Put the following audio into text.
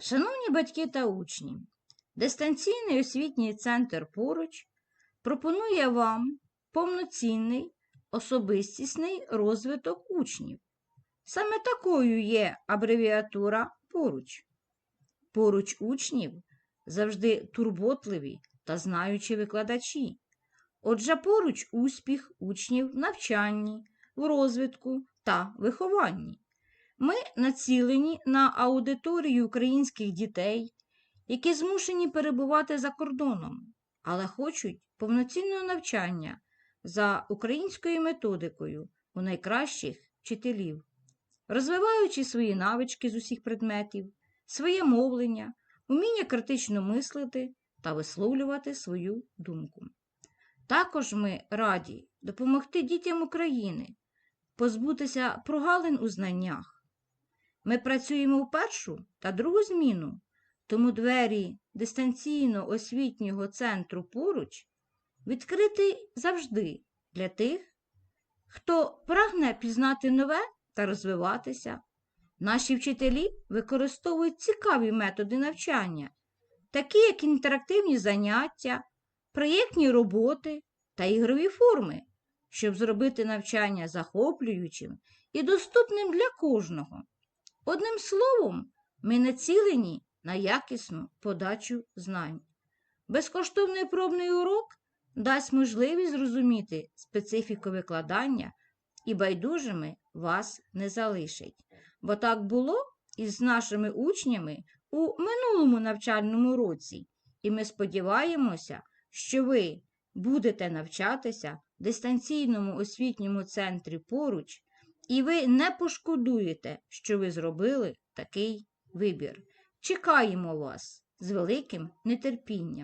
Шановні батьки та учні, дистанційний освітній центр поруч пропонує вам повноцінний особистісний розвиток учнів. Саме такою є абревіатура поруч. Поруч учнів завжди турботливі та знаючі викладачі. Отже, поруч успіх учнів в навчанні, в розвитку та вихованні. Ми націлені на аудиторію українських дітей, які змушені перебувати за кордоном, але хочуть повноцінного навчання за українською методикою у найкращих вчителів, розвиваючи свої навички з усіх предметів, своє мовлення, уміння критично мислити та висловлювати свою думку. Також ми раді допомогти дітям України позбутися прогалин у знаннях. Ми працюємо в першу та другу зміну, тому двері дистанційно освітнього центру поруч відкриті завжди для тих, хто прагне пізнати нове та розвиватися. Наші вчителі використовують цікаві методи навчання, такі як інтерактивні заняття, проєктні роботи та ігрові форми, щоб зробити навчання захоплюючим і доступним для кожного. Одним словом, ми націлені на якісну подачу знань. Безкоштовний пробний урок дасть можливість зрозуміти специфіку викладання і байдужими вас не залишить. Бо так було і з нашими учнями у минулому навчальному році, і ми сподіваємося, що ви будете навчатися в дистанційному освітньому центрі поруч, і ви не пошкодуєте, що ви зробили такий вибір. Чекаємо вас з великим нетерпінням.